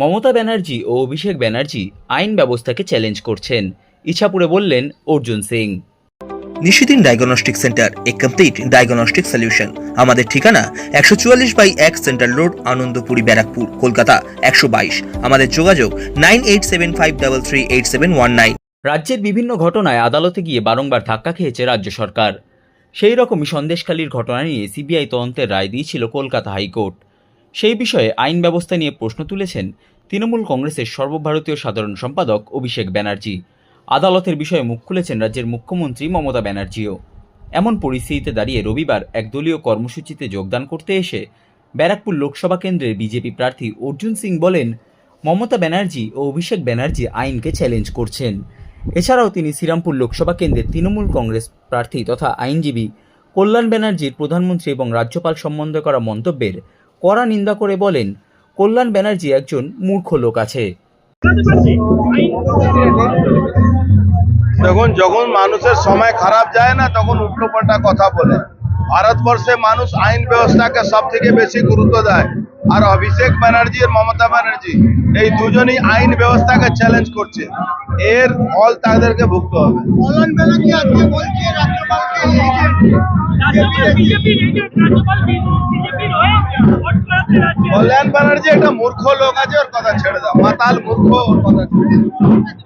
মমতা ব্যানার্জি ও অভিষেক ব্যানার্জি আইন ব্যবস্থাকে চ্যালেঞ্জ করছেন। ইছাপুরে বললেন Arjun Singh. Nishidin diagnostic centre a complete diagnostic solution আমাদের ঠিকানা একশো চুয়াল্লিশ বাই এক সেন্ট্রাল রোড আনন্দপুরি ব্যারাকপুর কলকাতা একশো বাইশ। আমাদের যোগাযোগ nine eight seven five double three eight seven one nine. রাজ্যের বিভিন্ন ঘটনায় আদালতে গিয়ে বারংবার ধাক্কা খেয়েছে রাজ্য সরকার। সেই রকমই সন্দেশখালীর ঘটনা নিয়ে সিবিআই তদন্তের রায় দিয়েছিল কলকাতা হাইকোর্ট। সেই বিষয়ে আইন ব্যবস্থা নিয়ে প্রশ্ন তুলেছেন তৃণমূল কংগ্রেসের সর্বভারতীয় সাধারণ সম্পাদক অভিষেক ব্যানার্জি। আদালতের বিষয়ে মুখ খুলেছেন রাজ্যের মুখ্যমন্ত্রী মমতা ব্যানার্জিও। এমন পরিস্থিতিতে দাঁড়িয়ে রবিবার এক দলীয় কর্মসূচিতে যোগদান করতে এসে ব্যারাকপুর লোকসভা কেন্দ্রের বিজেপি প্রার্থী অর্জুন সিং বলেন, মমতা ব্যানার্জি ও অভিষেক ব্যানার্জি আইনকে চ্যালেঞ্জ করছেন। এছাড়াও তিনি শ্রীরামপুর লোকসভা কেন্দ্রের তৃণমূল কংগ্রেস প্রার্থী তথা আইনজীবী কল্যাণ ব্যানার্জির প্রধানমন্ত্রী এবং রাজ্যপাল সম্বন্ধে করা মন্তব্যের কড়া নিন্দা করে বলেন কল্যাণ ব্যানার্জি একজন মূর্খ লোক আছে। দেখুন যখন মানুষের সময় খারাপ যায় না তখন উল্টোপাল্টা কথা বলে। ভারতবর্ষে মানুষ আইন ব্যবস্থাকে সব থেকে বেশি গুরুত্ব দেয়। আর অভিষেক ব্যানার্জি আর মমতা ব্যানার্জি এই দুজনই আইন ব্যবস্থাকে চ্যালেঞ্জ করছে। এর ফল তাদেরকে ভুগতে হবে। রাজ্যপালকে কল্যাণ ব্যানার্জি একটা মূর্খ লোক আছে, ওর কথা ছেড়ে দাও মাতাল মূর্খ, ওর কথা ছেড়ে দাও।